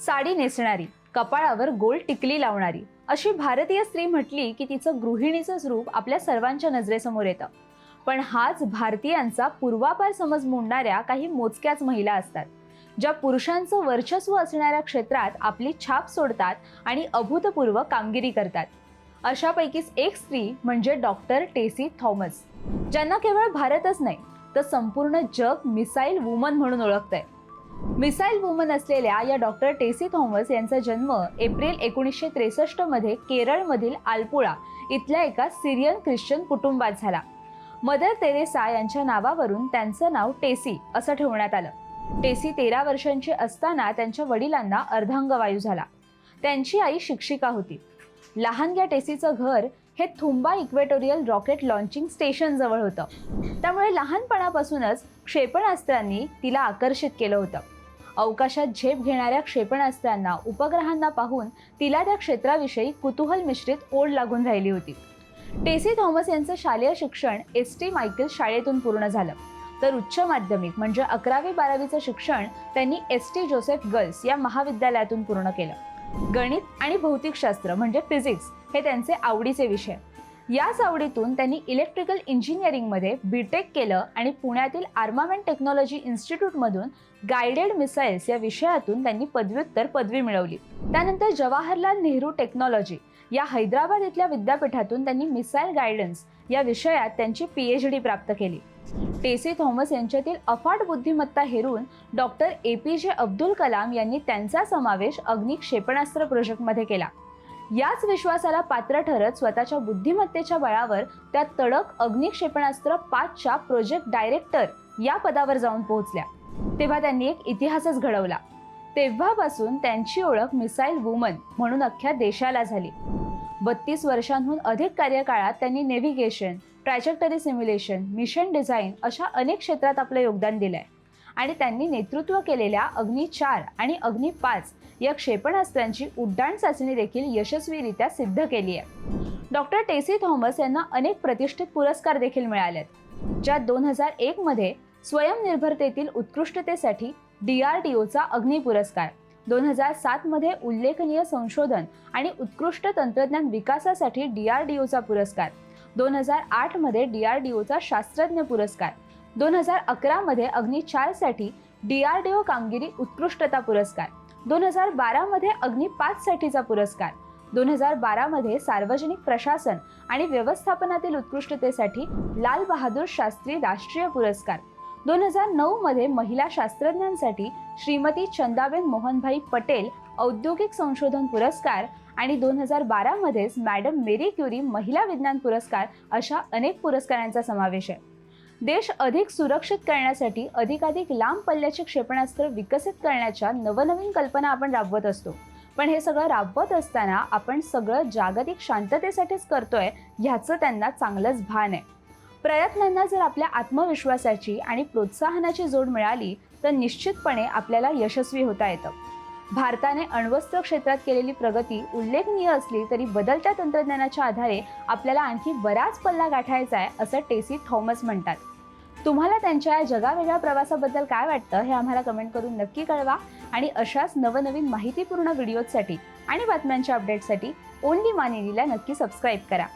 साडी नेसणारी कपाळावर गोल टिकली लावणारी अशी भारतीय स्त्री म्हटली की तिचं गृहिणीचंच रूप आपल्या सर्वांच्या नजरेसमोर येतं. पण हाच भारतीयांचा पूर्वापार समज मोडणाऱ्या काही मोजक्याच महिला असतात ज्या पुरुषांचं वर्चस्व असणाऱ्या क्षेत्रात आपली छाप सोडतात आणि अभूतपूर्व कामगिरी करतात. अशापैकीच एक स्त्री म्हणजे डॉक्टर टेसी थॉमस ज्यांना केवळ भारतच नाही तर संपूर्ण जग मिसाईल वुमन म्हणून ओळखतंय. मिसाईल वुमन असलेल्या या डॉक्टर टेसी थॉमस यांचा जन्म एप्रिल एकोणीसशे त्रेसष्टमध्ये केरळमधील आलपुळा इथल्या एका सिरियन ख्रिश्चन कुटुंबात झाला. मदर तेरेसा यांच्या नावावरून त्यांचं नाव टेसी असं ठेवण्यात आलं. टेसी तेरा वर्षांची असताना त्यांच्या वडिलांना अर्धांगवायू झाला. त्यांची आई शिक्षिका होती. लहानग्या टेसीचं घर हे थुंबा इक्वेटोरियल रॉकेट लॉन्चिंग स्टेशनजवळ होतं. त्यामुळे लहानपणापासूनच क्षेपणास्त्रांनी तिला आकर्षित केलं होतं. अवकाशात झेप घेणाऱ्या क्षेपणास्त्रांना उपग्रहांना पाहून तिला त्या क्षेत्राविषयी कुतूहल मिश्रित ओढ लागून राहिली होती. टेसी थॉमस यांचं शालेय शिक्षण एस टी मायकेल शाळेतून पूर्ण झालं. तर उच्च माध्यमिक म्हणजे अकरावी बारावीचं शिक्षण त्यांनी एस टी जोसेफ गर्ल्स या महाविद्यालयातून पूर्ण केलं. गणित आणि भौतिकशास्त्र म्हणजे फिजिक्स हे त्यांचे आवडीचे विषय. याच आवडीतून त्यांनी इलेक्ट्रिकल इंजिनिअरिंगमध्ये बीटेक केलं आणि पुण्यातील आर्मामेंट टेक्नॉलॉजी इन्स्टिट्यूटमधून गायडेड मिसाईल्स या विषयातून त्यांनी पदव्युत्तर पदवी मिळवली. त्यानंतर जवाहरलाल नेहरू टेक्नॉलॉजी या हैदराबाद इथल्या विद्यापीठातून त्यांनी मिसाईल गायडन्स या विषयात त्यांची पीएच डी प्राप्त केली. टेसी थॉमस यांच्यातील अफाट बुद्धिमत्ता हेरून डॉक्टर ए पी जे अब्दुल कलाम यांनी त्यांचा समावेश अग्निक क्षेपणास्त्र प्रोजेक्टमध्ये केला. याच विश्वासाला पात्र ठरत स्वतःच्या बुद्धिमत्तेच्या बळावर त्या तडक अग्निक्षेपणास्त्र पाचच्या प्रोजेक्ट डायरेक्टर या पदावर जाऊन पोहोचल्या. तेव्हा त्यांनी एक इतिहासच घडवला. तेव्हापासून त्यांची ओळख मिसाईल वुमन म्हणून अख्ख्या देशाला झाली. बत्तीस वर्षांहून अधिक कार्यकाळात त्यांनी navigation trajectory simulation mission design अशा अनेक क्षेत्रात आपलं योगदान दिलं आहे आणि त्यांनी नेतृत्व केलेल्या अग्नी चार आणि अग्नी पाच या क्षेपणास्त्रांची उड्डाण चाचणी देखील यशस्वीरित्या सिद्ध केली आहे. डॉक्टर टेसी थॉमस यांना अनेक प्रतिष्ठित पुरस्कार देखील मिळालेत. ज्यात दोन हजार एकमध्ये स्वयंनिर्भरतेतील उत्कृष्टतेसाठी डी आर डी ओचा अग्नी पुरस्कार दोन हजार सातमध्ये उल्लेखनीय संशोधन आणि उत्कृष्ट तंत्रज्ञान विकासासाठी डी आर डी ओचा पुरस्कार दोन हजार आठमध्ये डी आर डी ओचा शास्त्रज्ञ पुरस्कार दोन हजार अकरामध्ये अग्नी चारसाठी डी आर डी ओ कामगिरी उत्कृष्टता पुरस्कार. दोन हजार बारामध्ये अग्नी पाचसाठीचा पुरस्कार. दोन हजार बारामध्ये सार्वजनिक प्रशासन आणि व्यवस्थापनातील उत्कृष्टतेसाठी लाल बहादूर शास्त्री राष्ट्रीय पुरस्कार. दोन हजार नऊमध्ये महिला शास्त्रज्ञांसाठी श्रीमती चंदाबेन मोहनभाई पटेल औद्योगिक संशोधन पुरस्कार आणि दोन हजार बारामध्येच मॅडम मेरी क्युरी महिला विज्ञान पुरस्कार अशा अनेक पुरस्कारांचा समावेश आहे. देश अधिक सुरक्षित करण्यासाठी अधिकाधिक लांब पल्ल्याचे क्षेपणास्त्र विकसित करण्याच्या नवनवीन कल्पना आपण राबवत असतो. पण हे सगळं राबवत असताना आपण सगळं जागतिक शांततेसाठीच करतोय ह्याचं त्यांना चांगलंच भान आहे. प्रयत्नांना जर आपल्या आत्मविश्वासाची आणि प्रोत्साहनाची जोड मिळाली तर निश्चितपणे आपल्याला यशस्वी होता येतं. भारताने अण्वस्त्र क्षेत्रात केलेली प्रगती उल्लेखनीय असली तरी बदलत्या तंत्रज्ञानाच्या आधारे आपल्याला आणखी बराच पल्ला गाठायचा आहे असं टेसी थॉमस म्हणतात. तुम्हाला त्यांच्या या जगावेगळ्या प्रवासाबद्दल काय वाटतं हे आम्हाला कमेंट करून नक्की कळवा. आणि अशाच नवनवीन माहितीपूर्ण व्हिडिओजसाठी आणि बातम्यांच्या अपडेटसाठी ओनली मानिनीला नक्की सबस्क्राईब करा.